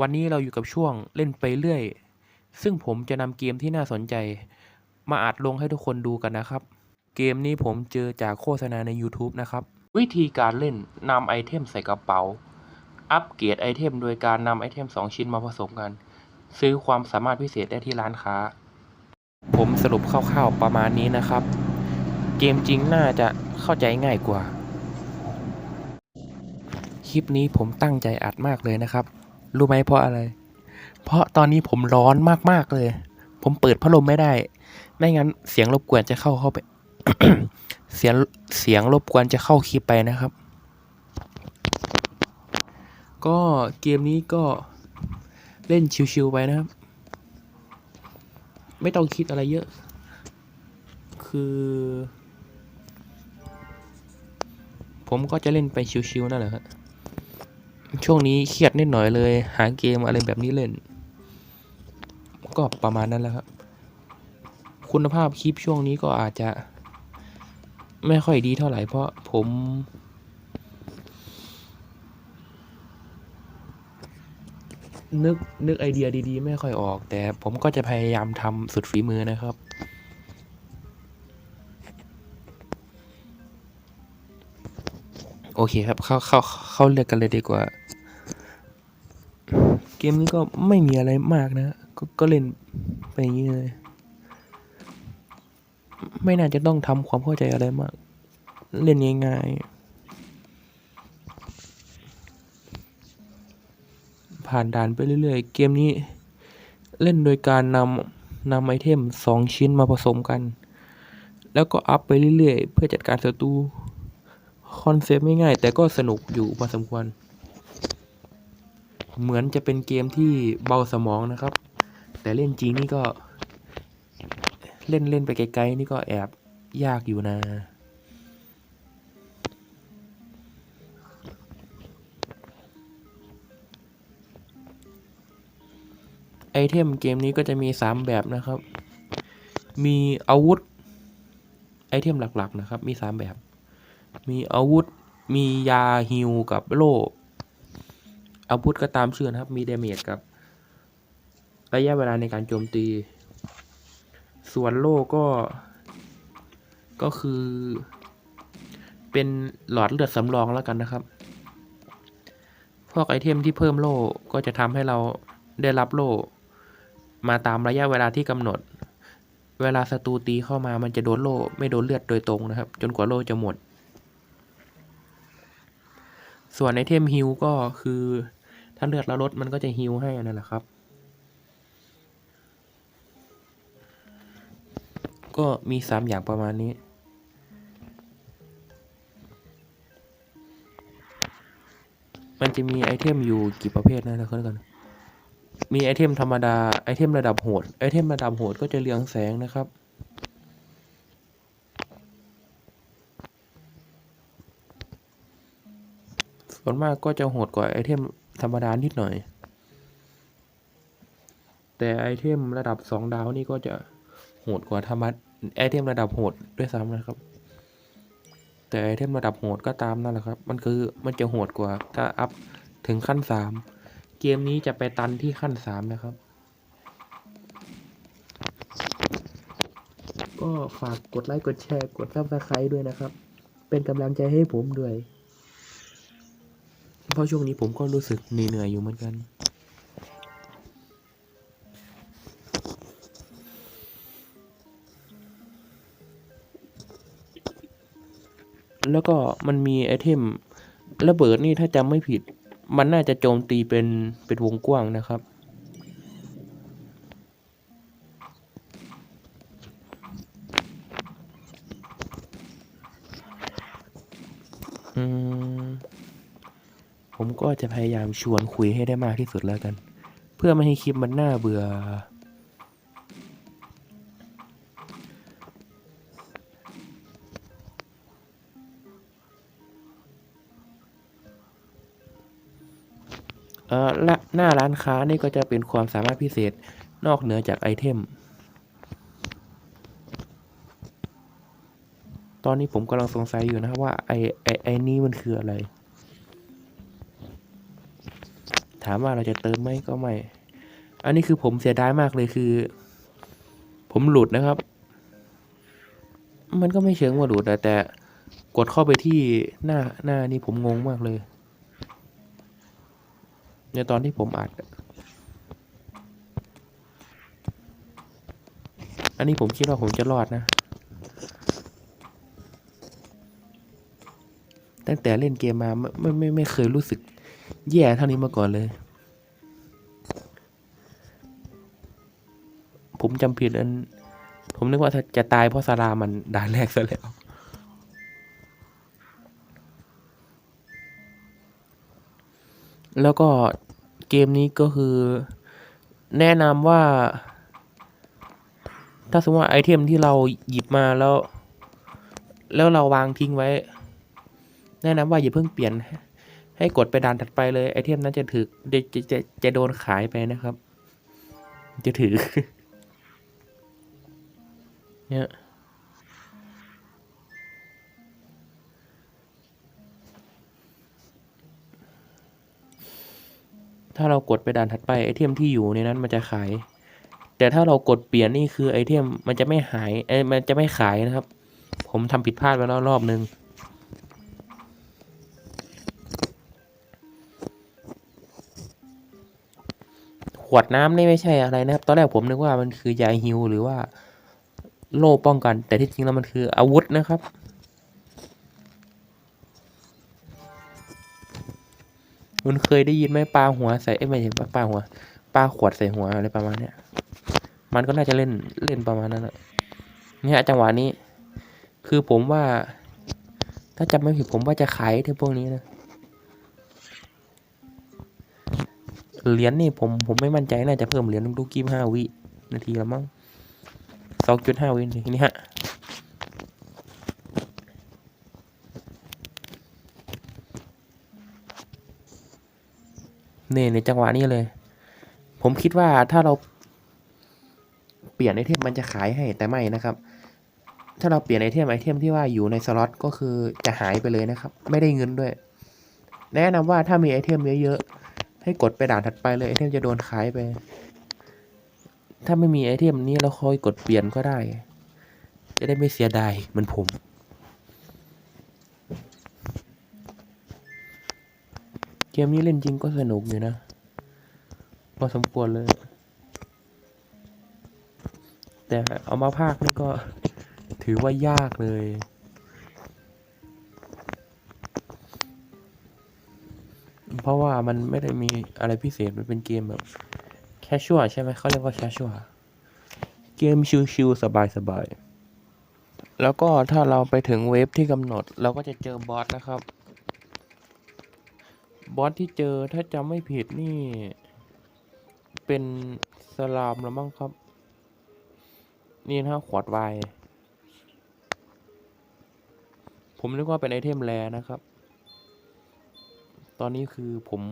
วันนี้เราอยู่กับช่วงเล่นไปเรื่อย ซึ่งผมจะนำเกมที่น่าสนใจ มาอัดลงให้ทุกคนดูกันนะครับ เกมนี้ผมเจอจากโฆษณาใน YouTube นะครับ วิธีการเล่นนำไอเทมใส่กระเป๋า อัปเกรดไอเทม โดยการนำไอเทม 2 ชิ้นมาผสมกัน ซื้อความสามารถพิเศษได้ที่ร้านค้า ผมสรุปคร่าวๆประมาณนี้นะครับ เกมจริงน่าจะเข้าใจง่ายกว่า คลิปนี้ผมตั้งใจอัดมากเลยนะครับ รู้ไหมเพราะอะไร เพราะตอนนี้ผมร้อนมากๆเลย ผมเปิดพัดลมไม่ได้ ไม่งั้นเสียงรบกวนจะเข้าเข้าไป เสียงเสียงรบกวนจะเข้าคลิปไปนะครับ ก็เกมนี้ก็เล่นชิวๆไปนะครับ ไม่ต้องคิดอะไรเยอะ คือ ผมก็จะเล่นไปชิวๆนั่นแหละครับ ช่วงนี้เครียดนิดหน่อยเลย หาเกมอะไรแบบนี้เล่น ก็ประมาณนั้นแหละครับ คุณภาพคลิปช่วงนี้ก็อาจจะ ไม่ค่อยดีเท่าไหร่เพราะผม นึกนึกไอเดียดีๆ ไม่ค่อยออก แต่ผมก็จะพยายามทำสุดฝีมือนะครับโอเคครับ เข้าเข้าเข้าเลือกกันเลยดีกว่า มนี้ก็ไม่มีอะไรมากนะก็ก็เล่นไปอย่างนี้เลย ไม่น่าจะต้องทำความเข้าใจอะไรมาก เล่นง่ายๆ ผ่านด่านไปเรื่อยๆ เกมนี้เล่นโดยการนำนำไอเทมสองชิ้นมาผสมกัน แล้วก็อัพไปเรื่อยๆ เพื่อจัดการศัตรู คอนเซปต์ไม่ง่ายแต่ก็สนุกอยู่พอสมควร เหมือนจะเป็นเกมที่เบาสมองนะครับ แต่เล่นจริงนี่ก็ เล่นเล่นไปไกลๆนี่ก็แอบยากอยู่นะไอเทมเกมนี้ก็จะมี 3 แบบนะครับ มีอาวุธ ไอเทมหลักๆนะครับ มี 3 แบบ มีอาวุธ มียาฮิวกับโล่ อาวุธก็ตามชื่อนะครับ มีเดเมจกับ ระยะเวลาในการโจมตี ส่วนโล่ก็ ก็คือ เป็นหลอดเลือดสำรองแล้วกันนะครับ พวกไอเทมที่เพิ่มโล่ก็จะทำให้เราได้รับโล่ มาตามระยะเวลาที่กำหนด เวลาศัตรูตีเข้ามามันจะโดนโล่ไม่โดนเลือดโดยตรงนะครับ จนกว่าโล่จะหมดส่วนไอเทมฮิลก็คือ ถ้าเลือดเราลดมันก็จะฮิลให้นั่นแหละครับ ก็มีสามอย่างประมาณนี้ มันจะมีไอเทมอยู่กี่ประเภทนะเดี๋ยวค่อยกันมีไอเทมธรรมดา ไอเทมระดับโหด ไอเทมระดับโหดก็จะเรืองแสงนะครับส่วนมากก็จะโหดกว่าไอเทม ธรรมดานิดหน่อย แต่ไอเทมระดับสองดาวนี่ก็จะโหดกว่าธรรมดาไอเทมระดับโหดด้วยซ้ำนะครับ แต่ไอเทมระดับโหดก็ตามนั่นแหละครับ มันคือมันจะโหดกว่าถ้าอัพถึงขั้นสามเกมนี้จะไปตันที่ขั้นสามนะครับ ก็ฝากกดไลค์กดแชร์กดซับสไครต์ด้วยนะครับ เป็นกำลังใจให้ผมด้วย เพราะช่วงนี้ผมก็รู้สึกเหนื่อยอยู่เหมือนกัน แล้วก็มันมีไอเทมระเบิดนี่ถ้าจำไม่ผิด มันน่าจะโจมตีเป็นเป็นวงกว้างนะครับอืม ผมก็จะพยายามชวนคุยให้ได้มากที่สุดแล้วกัน เพื่อไม่ให้คลิปมันน่าเบื่อ เอ่อละหน้าร้านค้านี่ก็จะเป็นความสามารถพิเศษนอกเหนือจากไอเทม ตอนนี้ผมกำลังสงสัยอยู่นะครับว่าไอไอไอนี่มันคืออะไร ถามว่าเราจะเติมไหมก็ไม่ อันนี้คือผมเสียดายมากเลยคือ ผมหลุดนะครับ มันก็ไม่เชิงว่าหลุดอะแต่กดเข้าไปที่หน้าหน้านี้ผมงงมากเลยในตอนที่ผมอัดอะอันนี้ผมคิดว่าผมจะรอดนะ ตั้งแต่เล่นเกมมาไม่ไม่ไม่ไม่เคยรู้สึก แย่เท่านี้มาก่อนเลย ผมจำผิดอัน ผมนึกว่าจะตายเพราะสารามันด่านแรกซะแล้วแล้วก็เกมนี้ก็คือแนะนำว่า ถ้าสมมติว่าไอเทมที่เราหยิบมาแล้ว แล้วเราวางทิ้งไว้ แนะนำว่าอย่าเพิ่งเปลี่ยน ให้กดไปด่านถัดไปเลยไอเทมนั้นจะถือจะจะจะจะโดนขายไปนะครับ จะถือ เนี่ยถ้าเรากดไปด่านถัดไปไอเทมที่อยู่ในนั้นมันจะขาย แต่ถ้าเรากดเปลี่ยนนี่คือไอเทมมันจะไม่หายเอ้มันจะไม่ขายนะครับ ผมทำผิดพลาดไปแล้วรอบนึง ขวดน้ำนี่ไม่ใช่อะไรนะครับ ตอนแรกผมนึกว่ามันคือยาฮิวหรือว่าโล่ป้องกัน แต่ที่จริงแล้วมันคืออาวุธนะครับมันเคยได้ยินไหมปลาหัวใส่เอ้ไม่ใช่ปลาหัวปลาขวดใส่หัวอะไรประมาณเนี้ยมันก็น่าจะเล่นเล่นประมาณนั้นแหละเนี่ยจังหวะนี้ คือผมว่า ถ้าจำไม่ผิดผมว่าจะขายที่พวกนี้นะ เหรียญนี่ผมผมไม่มั่นใจน่าจะเพิ่มเหรียญทุกๆกี่ห้าวินาทีละมั้งสองจุดห้าวินาทีนี่ฮะเนี่ยในจังหวะนี้เลย ผมคิดว่าถ้าเราเปลี่ยนไอเทมมันจะขายให้แต่ไม่นะครับ ถ้าเราเปลี่ยนไอเทมไอเทมที่ว่าอยู่ในสล็อตก็คือจะหายไปเลยนะครับ ไม่ได้เงินด้วย แนะนำว่าถ้ามีไอเทมเยอะๆ ให้กดไปด่านถัดไปเลยไอเทมจะโดนขายไป ถ้าไม่มีไอเทมนี้เราคอยกดเปลี่ยนก็ได้ จะได้ไม่เสียดายเหมือนผมเกมนี้เล่นจริงก็สนุกอยู่นะพอสมควรเลย แต่เอามาภาคนี่ก็ถือว่ายากเลย เพราะว่ามันไม่ได้มีอะไรพิเศษมันเป็นเกมแบบแคชชัวใช่ไหมเขาเรียกว่าแคชชัวเกมชิวๆสบายๆ แล้วก็ถ้าเราไปถึงเวฟที่กำหนด เราก็จะเจอบอสนะครับ บอสที่เจอถ้าจำไม่ผิดนี่ เป็นสลามแล้วมั้งครับ นี่นะขวดไวน์ผมนึกว่าเป็นไอเทมแรนะครับ ตอนนี้คือผม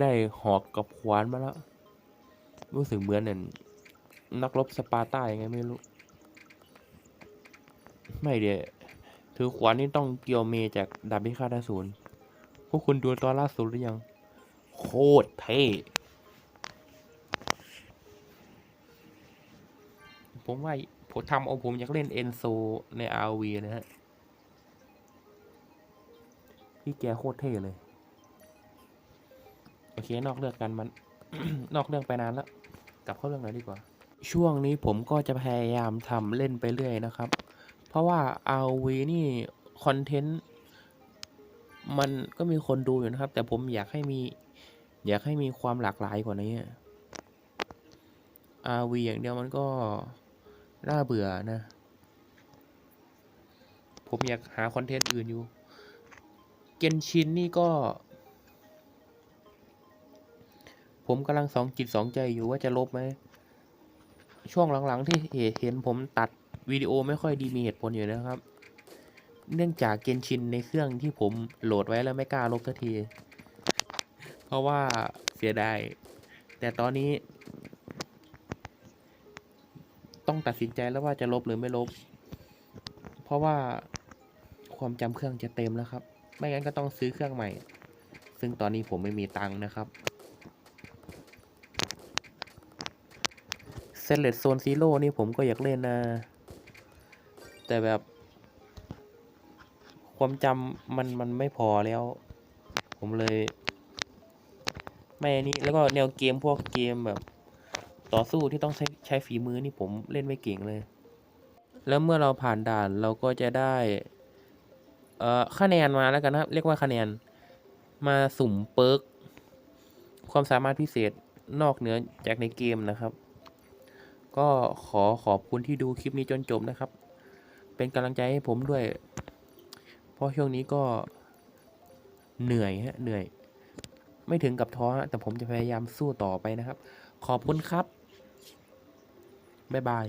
ได้หอกกับขวานมาแล้ว รู้สึกเหมือนเนี่ยนักรบสปาร์ต้ายังไงไม่รู้ ไม่เดี๋ยวถือขวานนี่ต้องเกียวเมจากดาบพิฆาตอสูรพวกคุณดูตอนล่าสุดหรือยัง โคตรเท่ผมว่าผมทำเอาผมอยากเล่นเอนโซใน RV นะฮะ พี่แกโคตรเท่เลย โอเค นอกเรื่องกันมัน นอกเรื่องไปนานแล้ว กลับเข้าเรื่องหน่อยดีกว่า ช่วงนี้ผมก็จะพยายามทำเล่นไปเรื่อยนะครับ เพราะว่า RV นี่คอนเทนต์มันก็มีคนดูอยู่นะครับ แต่ผมอยากให้มี อยากให้มีความหลากหลายกว่านี้ RV อย่างเดียวมันก็น่าเบื่อนะ ผมอยากหาคอนเทนต์อื่นอยู่ เกนชินนี่ก็ ผมกำลังสองจิตสองใจอยู่ว่าจะลบไหม ช่วงหลังๆที่เห็นผมตัดวิดีโอไม่ค่อยดีมีเหตุผลอยู่นะครับ เนื่องจากเกนชินในเครื่องที่ผมโหลดไว้แล้วไม่กล้าลบสักที เพราะว่าเสียดาย แต่ตอนนี้ ต้องตัดสินใจแล้วว่าจะลบหรือไม่ลบ เพราะว่าความจำเครื่องจะเต็มแล้วครับ ไม่งั้นก็ต้องซื้อเครื่องใหม่ ซึ่งตอนนี้ผมไม่มีตังค์นะครับเซเลตโซนซีโร่นี่ผมก็อยากเล่นนะ แต่แบบ ความจำมันมันไม่พอแล้ว ผมเลย ไม่อันนี้แล้วก็แนวเกมพวกเกมแบบ ต่อสู้ที่ต้องใช้ใช้ฝีมือนี่ผมเล่นไม่เก่งเลย แล้วเมื่อเราผ่านด่านเราก็จะได้ เอ่อคะแนนมาแล้วกันนะครับ เรียกว่าคะแนนมาสุ่มเปิร์กความสามารถพิเศษนอกเหนือจากในเกมนะครับ ก็ขอขอบคุณที่ดูคลิปนี้จนจบนะครับ เป็นกำลังใจให้ผมด้วย เพราะช่วงนี้ก็เหนื่อยฮะเหนื่อย ไม่ถึงกับท้อแต่ผมจะพยายามสู้ต่อไปนะครับ ขอบคุณครับ บ๊ายบาย